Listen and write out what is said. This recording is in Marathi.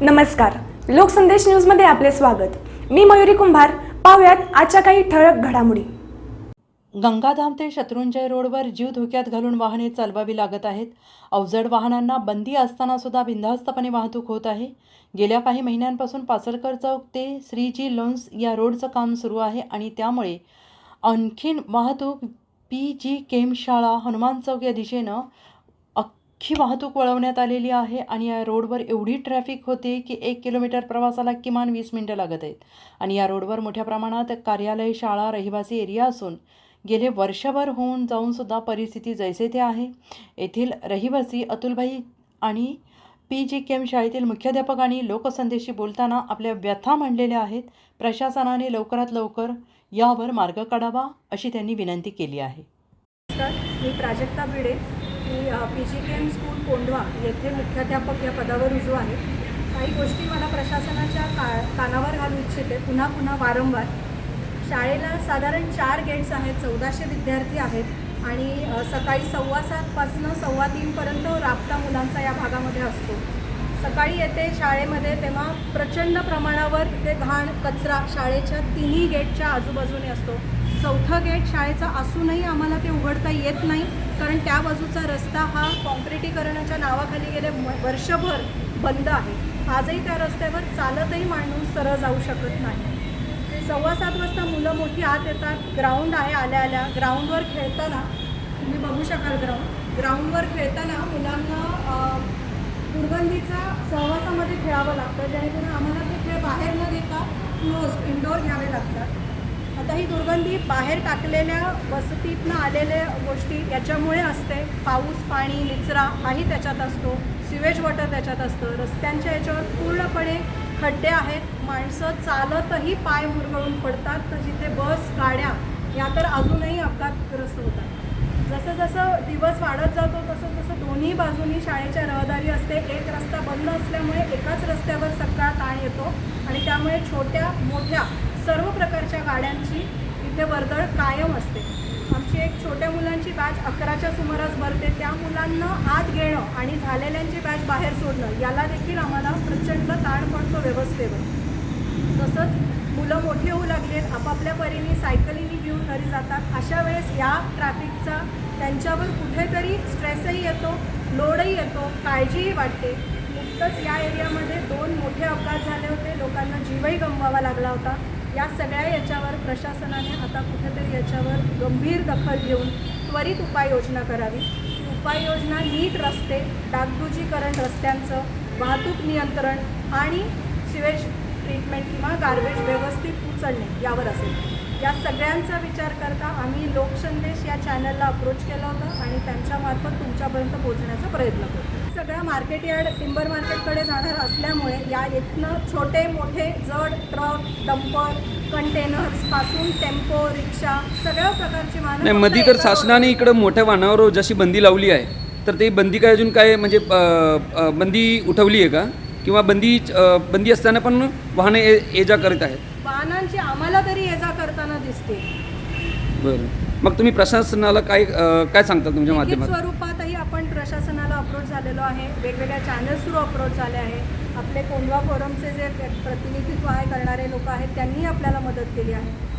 नमस्कार. लोकसंदेश न्यूजमध्ये आपले स्वागत. मी मयुरी कुंभार. पाहुयात आजच्या काही ठळक घडामोडी. गंगाधाम ते शत्रुंजय रोडवर जीव धोक्यात घालून वाहने चालवावी लागत आहेत. अवजड वाहनांना बंदी असताना सुद्धा बिनधास्तपणे वाहतूक होत आहे. गेल्या काही महिन्यांपासून पासरकर चौक ते श्रीजी लोन्स या रोडचं काम सुरू आहे आणि त्यामुळे आणखीन वाहतूक पी जी केम शाळा हनुमान चौक या दिशेनं अख्खी वाहतूक वळवण्यात आलेली आहे आणि या रोडवर एवढी ट्रॅफिक होते की एक किलोमीटर प्रवासाला किमान वीस मिनटं लागत आहेत. आणि या रोडवर मोठ्या प्रमाणात कार्यालय शाळा रहिवासी एरिया असून गेले वर्षभर होऊन जाऊनसुद्धा परिस्थिती जैसे ते आहे. येथील रहिवासी अतुलभाई आणि पी जी केम शाळेतील मुख्याध्यापक आणि लोकसंदेशी बोलताना आपल्या व्यथा मांडलेल्या आहेत. प्रशासनाने लवकरात लवकर यावर मार्ग काढावा अशी त्यांनी विनंती केली आहे. मी प्राजक्ता भिडे. मी P G K M school Kondhwa येथे मुख्याध्यापक या पदावर रुजू आहे. काही गोष्टी मला प्रशासनाच्या का कानावर घालू इच्छिते. पुन्हा पुन्हा वारंवार. शाळेला साधारण चार गेट्स आहेत चौदाशे विद्यार्थी आहेत आणि सकाळी सव्वा सातपासनं सव्वा तीनपर्यंत राबता मुलांचा या भागामध्ये असतो. सकाळी येते शाळेमध्ये तेव्हा प्रचंड प्रमाणावर ते घाण कचरा शाळेच्या तिन्ही गेटच्या आजूबाजूने असतो. मोठं गेट शाळेचा असूनही आम्हाला ते उघडता येत नाही कारण त्या बाजूचा रस्ता हा कॉन्क्रिटीकरणाच्या नावाखाली गेले म- वर्षभर बंद आहे. आजही त्या रस्त्यावर चालतही माणूस सरळ जाऊ शकत नाही. सव्वा सात वाजता मुलं मोठी आत येतात. ग्राउंड आहे आल्या आल्या. ग्राउंडवर खेळताना तुम्ही बघू शकाल ग्राउंड. ग्राउंडवर खेळताना मुलांना दुर्गंधीचा सहवासामध्ये खेळावं लागतं. जेणेकरून आम्हाला ते खेळ बाहेर न घेता क्लोज इनडोअर घ्यावे लागतात. आता ही दुर्गंधी बाहेर टाकलेल्या वसतीतनं आलेल्या गोष्टी याच्यामुळे असते. पाऊस पाणी निचरा हाही त्याच्यात असतो. सिवेज वॉटर त्याच्यात असतं. रस्त्यांच्या याच्यावर पूर्णपणे खड्डे आहेत. माणसं चालतही पाय मुरगळून पडतात. तर जिथे बस गाड्या या तर अजूनही अपघातग्रस्त होतात. जसं जसं दिवस वाढत जातो तसं तसं दोन्ही बाजूनी शाळेच्या रहदारी असते. एक रस्ता बंद असल्यामुळे एकाच रस्त्यावर सगळा ताण येतो आणि त्यामुळे छोट्या मोठ्या सर्व प्रकारच्या गाड्यांची इथे वर्दळ कायम असते. आमची एक छोट्या मुलांची बॅच अकराच्या सुमारास भरते. त्या मुलांना आत घेणं आणि झालेल्यांची बॅच बाहेर सोडणं याला देखील आम्हाला प्रचंड ताण पडतो व्यवस्थेवर. तसंच मुलं मोठी होऊ लागलेत आपापल्या परीने सायकलीने घेऊन घरी जातात. अशा वेळेस या ट्रॅफिकचा त्यांच्यावर कुठेतरी स्ट्रेसही येतो लोडही येतो काळजीही वाटते. नुकतंच या एरियामध्ये दोन मोठे अपघात झाले होते. लोकांना जीवही गमवावा लागला होता. या सगळ्या याच्यावर प्रशासनाने आता कुठेतरी याच्यावर गंभीर दखल घेऊन त्वरित उपाययोजना करावी. उपाययोजना नीट रस्ते डागडुजीकरण रस्त्यांचं वाहतूक नियंत्रण आणि सिवेज ट्रीटमेंट किंवा गार्बेज व्यवस्थित उचलणे यावर असेल. या सगळ्यांचा विचार करता आम्ही लोकसंदेश या चॅनलला अप्रोच केलं होतं आणि त्यांच्यामार्फत तुमच्यापर्यंत पोहोचण्याचा प्रयत्न करतो सगळ्या मार्केट यार्ड टिंबर मार्केटकडे जाणार असल्यामुळे या इथनं छोटे मोठे जड ट्रक डंपर कंटेनर्सपासून टेम्पो रिक्षा सगळ्या प्रकारची वाहनं नाही मधी तर शासनाने इकडं मोठ्या वाहनावर जशी बंदी लावली आहे तर ते बंदी काय अजून काय म्हणजे बंदी उठवली आहे का? किंवा बंदी बंदी असताना पण वाहने ये जा करीत आहेत? वाहनांची आम्हाला तरी ये जा करताना दिसते बरं. मग तुम्ही प्रशासनाला काय काय सांगता तुमच्या स्वरूपातही आपण प्रशासनाला अप्रोच झालेलो आहे. वेगवेगळ्या चॅनल्स थ्रू अप्रोच झाले आहे. आपले कोंढवा फोरमचे जे प्रतिनिधित्व आहे करणारे लोक आहेत त्यांनी आपल्याला मदत केली आहे.